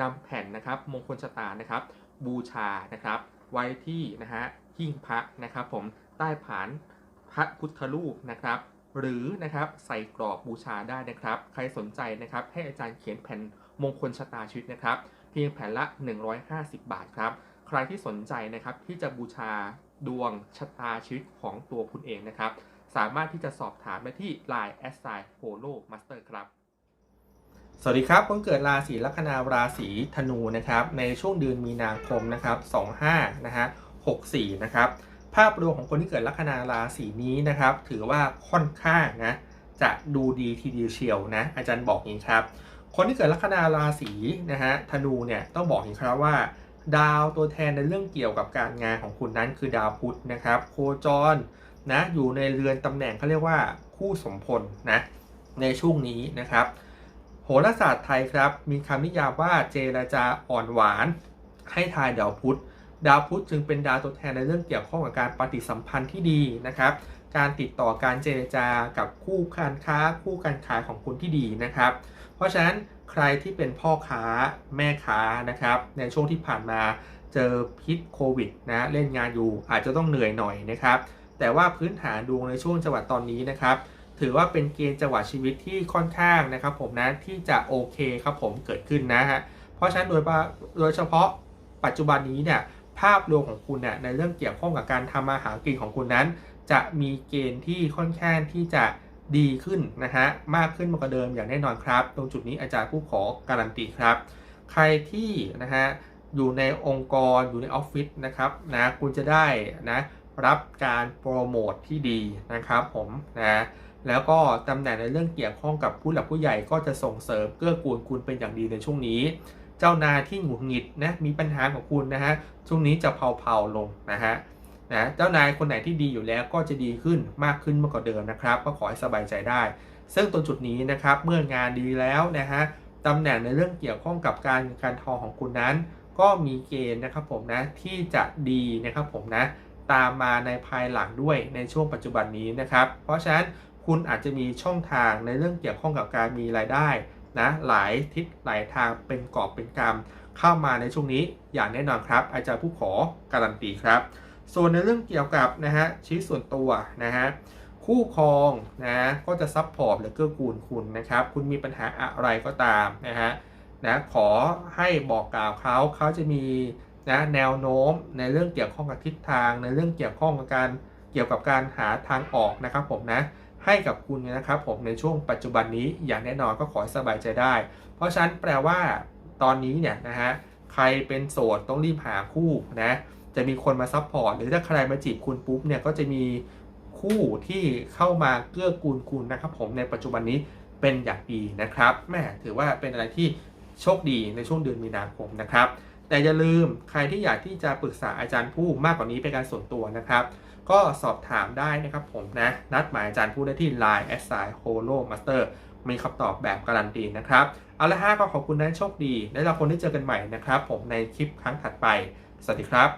นำแผ่นนะครับมงคลชะตานะครับ บูชานะครับ ไว้ที่นะฮะหิ้งพระนะครับ ผมใต้ผานพระพุทธรูปนะครับ หรือนะครับใส่กรอบบูชาได้นะครับ ใครสนใจนะครับ ให้อาจารย์เขียนแผ่นมงคลชะตาชีวิตนะครับ เพียงแผ่นละ 150 บาทครับ ใครที่สนใจนะครับที่จะบูชาดวงชะตาชีวิตของตัวคุณเองนะครับ สามารถที่จะสอบถามได้ที่ Line a s s i p o l o Master ครับ สวัสดีครับคนเกิดราศีลัคนาราศีธนูนะครับในช่วงเดือนมีนาคมนะครับ25นะฮะ64นะครับภาพรวมของคนที่เกิดลัคนาราศีนี้นะครับ ถือว่าค่อนข้างนะจะดูดีทีเดียวเชียวนะอาจารย์บอกอย่างนี้ครับ คนที่เกิดลัคนาราศีนะฮะธนูเนี่ยต้องบอกอย่างนี้ครับว่า ดาวตัวแทนในเรื่องเกี่ยวกับการงานของคุณนั้นคือดาวพุธนะครับ โคจรนะอยู่ในเรือนตำแหน่งเขาเรียกว่าคู่สมพลนะในช่วงนี้นะครับ โหราศาสตร์ไทยครับ มีคำนิยามว่าเจรจาอ่อนหวาน ให้ทายดาวพุธ ดาวพุธจึงเป็นดาวตัวแทนในเรื่องเกี่ยวข้องกับการปฏิสัมพันธ์ที่ดีนะครับ การติดต่อการเจรจากับคู่การค้า คู่การขายของคุณที่ดีนะครับ เพราะฉะนั้นใครที่เป็นพ่อค้าแม่ค้านะครับ ในช่วงที่ผ่านมาเจอพิษโควิดนะเล่นงานอยู่อาจจะต้องเหนื่อยหน่อยนะครับ แต่ว่าพื้นฐานดวงในช่วงจังหวะตอนนี้นะครับ ถือว่าเป็นเกณฑ์จังหวะชีวิตที่ค่อนข้างนะครับ ผมนะที่จะโอเคครับผมเกิดขึ้นนะฮะเพราะฉะนั้นโดยโดยเฉพาะปัจจุบันนี้เนี่ยภาพรวมของคุณเนี่ยในเรื่องเกี่ยวข้องกับการทำมาหารกินของคุณนั้น จะมีเกณฑ์ที่ค่อนข้างที่จะดีขึ้นนะฮะมากขึ้นมากกว่าเดิมอย่างแน่นอนครับ ตรงจุดนี้อาจารย์ผู้ขอการันตีครับ ใครที่นะฮะอยู่ในองค์กรอยู่ในออฟฟิศนะครับนะคุณจะได้นะรับการโปรโมทที่ดีนะครับผมนะ แล้วก็ตำแหน่งในเรื่องเกี่ยวข้องกับผู้หลักผู้ใหญ่ก็จะส่งเสริมเกื้อกูลคุณเป็นอย่างดีในช่วงนี้ เจ้านายที่หงุดหงิดนะมีปัญหาของคุณนะฮะช่วงนี้จะเผาๆลงนะฮะนะเจ้านายคนไหนที่ดีอยู่แล้วก็จะดีขึ้นมากขึ้นมากกว่าเดิมนะครับ ก็ขอให้สบายใจได้ ซึ่งตรงจุดนี้นะครับเมื่องานดีแล้วนะฮะตำแหน่งในเรื่องเกี่ยวข้องกับการการทองของคุณนั้น ก็มีเกณฑ์นะครับผมนะที่จะดีนะครับผมนะตามมาในภายหลังด้วยในช่วงปัจจุบันนี้นะครับ เพราะฉะนั้น คุณอาจจะมีช่องทางในเรื่องเกี่ยวข้องกับการมีรายได้นะหลายทิศหลายทางเป็นกอบเป็นกำเข้ามาในช่วงนี้อย่างแน่นอนครับ อาจารย์ผู้ขอการันตีครับ ส่วนในเรื่องเกี่ยวกับนะฮะชีวิตส่วนตัวนะฮะคู่ครองนะก็จะซับพอร์ตหรือเกื้อกูลคุณนะครับ คุณมีปัญหาอะไรก็ตามนะฮะนะขอให้บอกกล่าวเขาเขาจะมีนะแนวโน้มในเรื่องเกี่ยวข้องกับทิศทาง ในเรื่องเกี่ยวข้องกับการเกี่ยวกับการหาทางออกนะครับผมนะ ให้กับคุณนะครับผมในช่วงปัจจุบันนี้อย่างแน่นอนก็ขอให้สบายใจได้ เพราะฉะนั้นแปลว่าตอนนี้เนี่ยนะฮะใครเป็นโสดต้องรีบหาคู่นะจะมีคนมาซัพพอร์ตหรือถ้าใครมาจีบคุณปุ๊บเนี่ยก็จะมีคู่ที่เข้ามาเกื้อกูลคุณนะครับผมในปัจจุบันนี้เป็นอย่างดีนะครับแม่ถือว่าเป็นอะไรที่โชคดีในช่วงเดือนมีนาคมนะครับ แต่อย่าลืมใครที่อยากที่จะปรึกษาอาจารย์ผู้มากกว่านี้เป็นการส่วนตัวนะครับ ก็สอบถามได้นะครับผมนะนัดหมายอาจารย์ผู้ได้ที่ Line a s s i Holo Master มีคำตอบแบบการันตีนะครับ เอาละฮะก็ขอบคุณนะโชคดี และเราคนที่เจอกันใหม่นะครับ ผมในคลิปครั้งถัดไป สวัสดีครับ